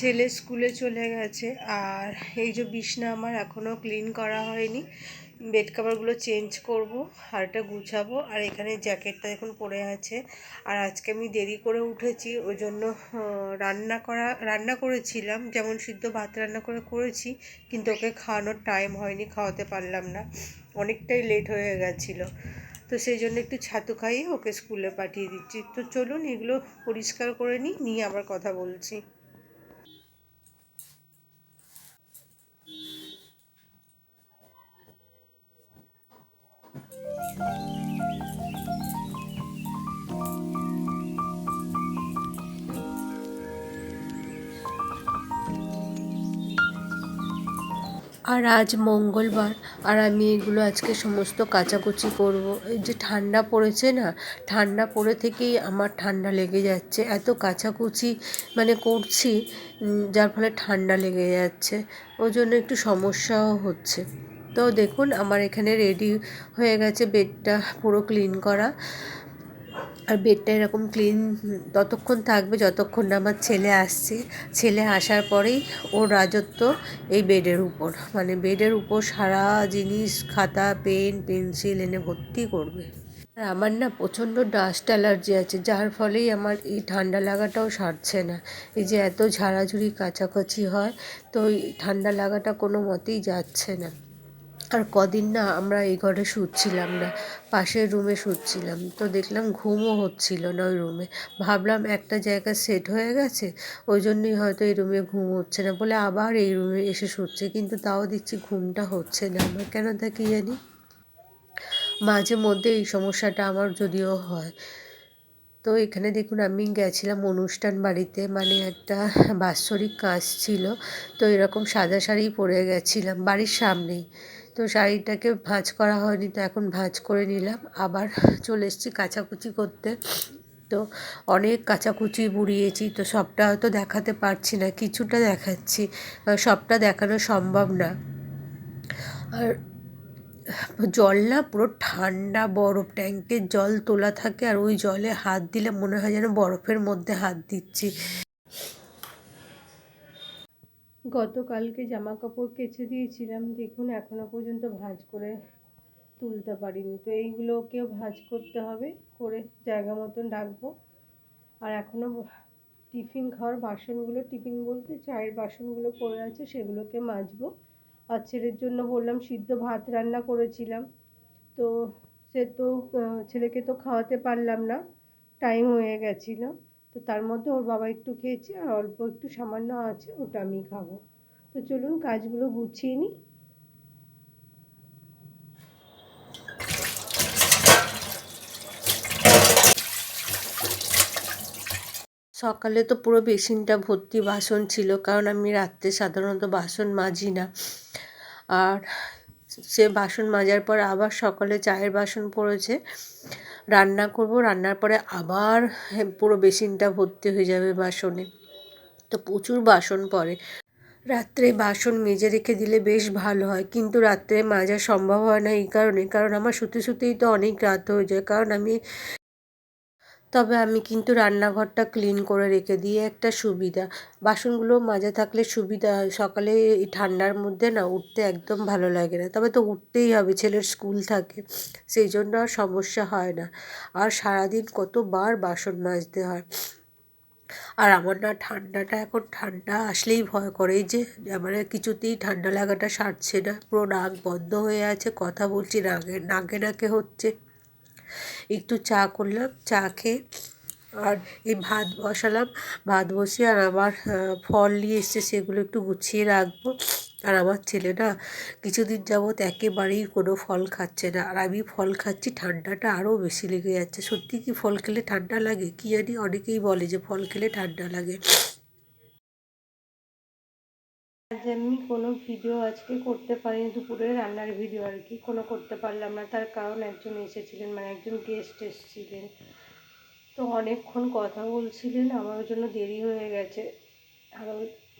ছেলে স্কুলে চলে গেছে। আর এই যে বিছনা আমার এখনও ক্লিন করা হয়নি। বেড কাভারগুলো চেঞ্জ করব আর এটা গুছাবো। আর এখানে জ্যাকেটটা এখন পরে আছে। আর আজকে আমি দেরি করে উঠেছি, ওই জন্য রান্না করা, রান্না করেছিলাম। যেমন সিদ্ধ ভাত রান্না করে করেছি, কিন্তু ওকে খাওয়ানোর টাইম হয়নি, খাওয়াতে পারলাম না। অনেকটাই লেট হয়ে গেছিল। তো সেই জন্য একটু ছাতু খাইয়ে ওকে স্কুলে পাঠিয়ে দিচ্ছি। তো চলুন এগুলো পরিষ্কার করে নিই, নিয়ে আবার কথা বলছি। আর আজ মঙ্গলবার, আর আমি এগুলো আজকে সমস্ত কাচাকুচি করব। এই যে ঠান্ডা পড়েছে না, ঠান্ডা পড়ে থেকেই আমার ঠান্ডা লেগে যাচ্ছে। এত কাচাকুচি মানে করছি যার ফলে ঠান্ডা লেগে যাচ্ছে। ওই জন্য একটু সমস্যাও হচ্ছে। তো দেখুন, আমার এখানে রেডি হয়ে গেছে বেডটা পুরো ক্লিন করা। আর বেডটা এরকম ক্লিন ততক্ষণ থাকবে যতক্ষণ না আমার ছেলে আসছে। ছেলে আসার পরেই ওর রাজত্ব এই বেডের উপর। মানে বেডের উপর সারা জিনিস, খাতা পেন পেন্সিল এনে ভর্তি করবে। আর আমার না প্রচণ্ড ডাস্ট অ্যালার্জি আছে, যার ফলেই আমার এই ঠান্ডা লাগাটাও সারছে না। এই যে এত ঝাড়াঝুড়ি কাছাকাছি হয়, তো ঠান্ডা লাগাটা কোনো মতেই যাচ্ছে না। আর কদিন না আমরা এই ঘরে শুচ্ছিলাম না, পাশের রুমে শুচ্ছিলাম। তো দেখলাম ঘুমও হচ্ছিল না ওই রুমে ভাবলাম একটা জায়গা সেট হয়ে গেছে, ওই জন্যই হয়তো এই রুমে ঘুম হচ্ছে না বলে আবার এই রুমে এসে শুচ্ছে, কিন্তু তাও দেখছি ঘুমটা হচ্ছে না। আমার কেন তা কি জানি? মাঝে মধ্যে এই সমস্যাটা আমার যদিও হয়। তো এখানে দেখুন আমি গেছিলাম অনুষ্ঠান বাড়িতে মানে একটা বাৎসরিক কাজ ছিল। তো এরকম সাদা শাড়ি পরে গেছিলাম বাড়ির সামনেই। তো শাড়িটাকে ভাঁজ করা হয়নি, তো এখন ভাঁজ করে নিলাম। আবার চলে এসেছি কাচাকুচি করতে। তো অনেক কাচাকুচি বুড়িয়েছি, তো সবটা হয়তো দেখাতে পারছি না, কিছুটা দেখাচ্ছি। সবটা দেখানো সম্ভব না। আর জল না পুরো ঠান্ডা, বরফ ট্যাঙ্কের জল তোলা থাকে, আর ওই জলে হাত দিলে মনে হয় যেন বরফের মধ্যে হাত দিচ্ছি। গতকালকে জামা কাপড় কেচে দিয়েছিলাম। দেখুন, এখনও পর্যন্ত ভাঁজ করে তুলতে পারিনি। তো এইগুলোকেও ভাঁজ করতে হবে, করে জায়গা মতন রাখব। আর এখনও টিফিন খাওয়ার বাসনগুলো, টিফিন বলতে চায়ের বাসনগুলো পড়ে আছে, সেগুলোকে মাজবো। আর ছেলের জন্য বললাম, সিদ্ধ ভাত রান্না করেছিলাম। তো সে তো ছেলেকে তো খাওয়াতে পারলাম না, টাইম হয়ে গেছিল। তো তার মধ্যে ওর বাবা একটু খেয়েছে আর অল্প একটু সামান্য আছে, ওটা আমি খাব। তো চলুন কাজগুলো গুছিয়ে নিই। সকালে তো পুরো বেসিনটা ভর্তি বাসন ছিল, কারণ আমি রাত্রে সাধারণত বাসন মাজি না। আর সে বাসন মাজার পর আবার সকালে চায়ের বাসন পড়েছে। রান্না করব, রান্নার পরে আবার পুরো বেসিনটা ভর্তি হয়ে যাবে বাসনে। তো প্রচুর বাসন পড়ে। রাত্রে বাসন মেজে রেখে দিলে বেশ ভালো হয়, কিন্তু রাত্রে মাজা সম্ভব হয় না এই কারণে, কারণ আমার শুতে শুতেই তো অনেক রাত হয়ে যায়। কারণ আমি তবে আমি কিন্তু রান্নাঘরটা ক্লিন করে রেখে দিই একটা সুবিধা। বাসনগুলো মাজা থাকলে সুবিধা হয়, সকালে এই ঠান্ডার মধ্যে না উঠতে একদম ভালো লাগে না। তবে তো উঠতেই হবে, ছেলের স্কুল থাকে, সেই জন্য আর সমস্যা হয় না। আর সারাদিন কতবার বাসন মাজতে হয়। আর আমার না ঠান্ডাটা এখন ঠান্ডা আসলেই ভয় করে যে আমার কিছুতেই ঠান্ডা লাগাটা সারছে না। পুরো নাক বন্ধ হয়ে আছে, কথা বলছি, নাকে নাকে নাকে হচ্ছে। একটু চা করলাম, চা খেয়ে আর এই ভাত বসালাম। ভাত বসিয়ে আর আমার ফল নিয়ে এসছে, সেগুলো একটু গুছিয়ে রাখব। আর আমার ছেলে না কিছুদিন যাবৎ একেবারেই কোনো ফল খাচ্ছে না। আর আমি ফল খাচ্ছি, ঠান্ডাটা আরও বেশি লেগে যাচ্ছে। সত্যি কি ফল খেলে ঠান্ডা লাগে? কি জানি অনেকেই বলে যে ফল খেলে ঠান্ডা লাগে। আজ আমি কোনো ভিডিও আজকে করতে পারিনি দুপুরে রান্নার ভিডিও আর কি কোনো করতে পারলাম না। তার কারণ একজন এসেছিলেন মানে একজন গেস্ট এসেছিলেন। তো অনেকক্ষণ কথা বলছিলেন, আমার জন্য দেরি হয়ে গেছে। আর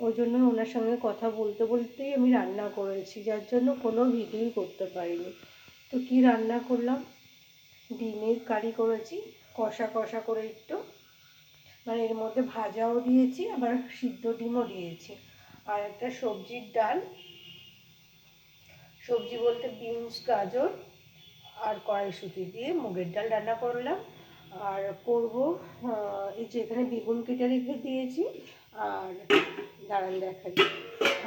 ওই জন্য ওনার সঙ্গে কথা বলতে বলতেই আমি রান্না করেছি, যার জন্য কোনো ভিডিওই করতে পারিনি। তো কি রান্না করলাম? ডিমের কারি করেছি, কষা কষা করে একটু। মানে এর মধ্যে ভাজাও দিয়েছি, আবার সিদ্ধ ডিমও দিয়েছি। আর একটা সবজির ডাল। সবজি বলতে বিনস, গাজর আর কড়াইশুঁটি দিয়ে মুগের ডাল রান্না করলাম। আর করব এই যে এখানে বেগুন কেটে রেখে দিয়েছি আর দাঁড়ান দেখাই।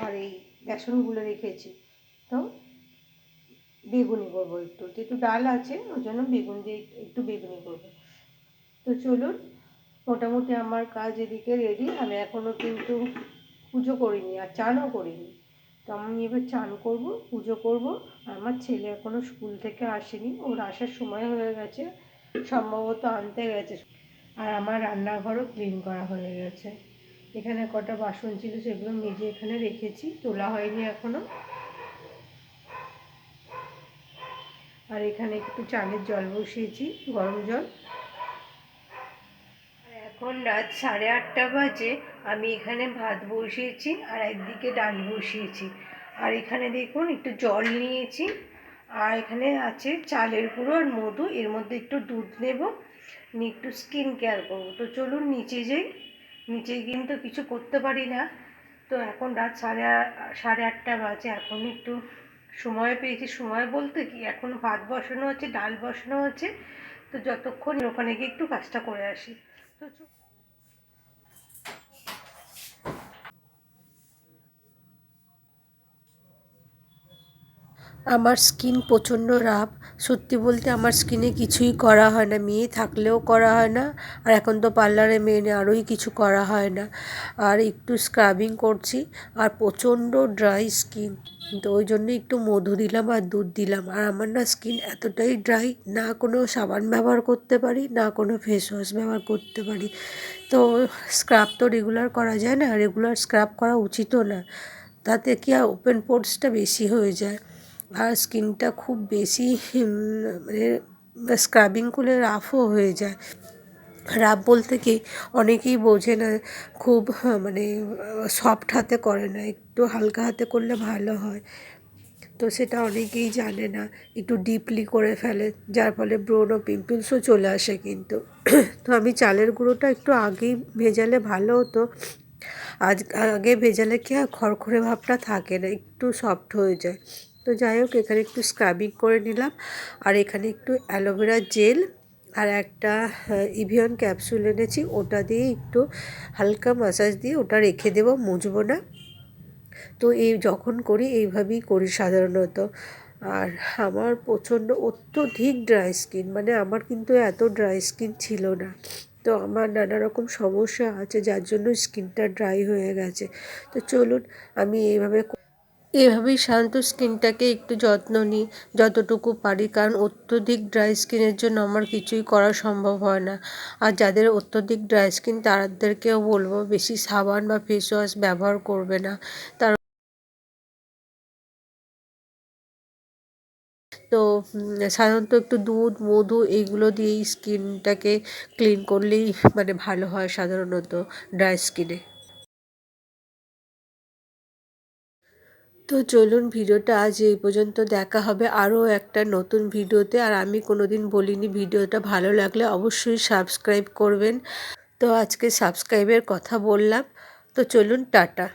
আর এই বেসনগুলো রেখেছি। তো বেগুনি করব একটু। যেহেতু ডাল আছে, ওই জন্য বেগুন দিয়ে একটু বেগুনি করব। তো চলুন, মোটামুটি আমার কাজ এদিকে রেডি। আমি এখনও কিন্তু পুজো করিনি আর চানও করিনি। তো আমি এবার চান করব, পুজো করব। আমার ছেলে এখনও স্কুল থেকে আসেনি, ওর আসার সময় হয়ে গেছে, সম্ভবত আনতে গেছে। আর আমার রান্নাঘরও ক্লিন করা হয়ে গেছে। এখানে কটা বাসন ছিল সেগুলো মেজে এখানে রেখেছি, তোলা হয়নি এখনও আর এখানে একটু চানের জল বসিয়েছি, গরম জল। এখন রাত সাড়ে আটটা বাজে, আমি এখানে ভাত বসিয়েছি আর একদিকে ডাল বসিয়েছি। আর এখানে দেখুন, একটু জল নিয়েছি। আর এখানে আছে চালের গুঁড়ো আর মধু, এর মধ্যে একটু দুধ নেব। নিয়ে একটু স্কিন কেয়ার করব। তো চলুন নিচে যাই। নিচে কিন্তু কিছু করতে পারি না। তো এখন রাত সাড়ে সাড়ে আটটা বাজে, এখন একটু সময় পেয়েছি। সময় বলতে কি, এখন ভাত বসানো আছে, ডাল বসানো আছে। তো যতক্ষণ ওখানে গিয়ে একটু কাজটা করে আসি। schedule. আমার স্কিন প্রচণ্ড রাফ। সত্যি বলতে আমার স্কিনে কিছুই করা হয় না, মেয়ে থাকলেও করা হয় না, আর এখন তো পার্লারে মেয়ে নেই আরোই কিছু করা হয় না। আর একটু স্ক্রাবিং করছি, আর প্রচণ্ড ড্রাই স্কিন তো ওই জন্য একটু মধু দিলাম আর দুধ দিলাম। আর আমার না স্কিন এতটাই ড্রাই না কোনো সাবান ব্যবহার করতে পারি, না কোনো ফেস ওয়াশ ব্যবহার করতে পারি। তো স্ক্রাব তো রেগুলার করা যায় না রেগুলার স্ক্রাব করা উচিতও না। তাতে কি আর ওপেন পোর্টসটা বেশি হয়ে যায়। আর স্কিনটা খুব বেশি মানে স্ক্রাবিং করলে রাফও হয়ে যায়। রাফ বলতে কি, অনেকেই বোঝে না, খুব মানে সফট হাতে করে না, একটু হালকা হাতে করলে ভালো হয়। তো সেটা অনেকেই জানে না, একটু ডিপলি করে ফেলে, যার ফলে ব্রোন ও পিম্পলসও চলে আসে কিন্তু। তো আমি চালের গুঁড়োটা একটু আগেই ভেজালে ভালো হতো। আজ, আগে ভেজালে কি আর খড়খড়ে ভাবটা থাকে না, একটু সফট হয়ে যায়। তো যাই হোক, এখানে একটু স্ক্রাবিং করে নিলাম। আর এখানে একটু অ্যালোভেরা জেল আর একটা ইভিয়ন ক্যাপসুল এনেছি। ওটা দিয়ে একটু হালকা মাসাজ দিয়ে ওটা রেখে দেবো, মুছবো না। তো এই যখন করি, এইভাবেই করি সাধারণত। আর আমার প্রচণ্ড অত্যধিক ড্রাই স্কিন মানে আমার কিন্তু এত ড্রাই স্কিন ছিল না। তো আমার নানা রকম সমস্যা আছে, যার জন্য স্কিনটা ড্রাই হয়ে গেছে। তো চলুন, আমি এইভাবে এভাবেই শান্ত স্কিনটাকে একটু যত্ন নিই, যতটুকু পারি। কারণ অত্যধিক ড্রাই স্কিনের জন্য আমার কিছুই করা সম্ভব হয় না। আর যাদের অত্যধিক ড্রাই স্কিন, তাদেরকেও বলব বেশি সাবান বা ফেস ওয়াশ ব্যবহার করবে না। তার তো সাধারণত একটু দুধ, মধু এইগুলো দিয়েই স্কিনটাকে ক্লিন করলেই মানে ভালো হয় সাধারণত ড্রাই স্কিনে। তো চলুন ভিডিওটা আজ এই পর্যন্ত দেখা হবে আরও একটা নতুন ভিডিওতে। আর আমি কোনো দিন বলিনি ভিডিওটা ভালো লাগলে অবশ্যই সাবস্ক্রাইব করবেন। তো আজকে সাবস্ক্রাইবের কথা বললাম। তো চলুন টাটা।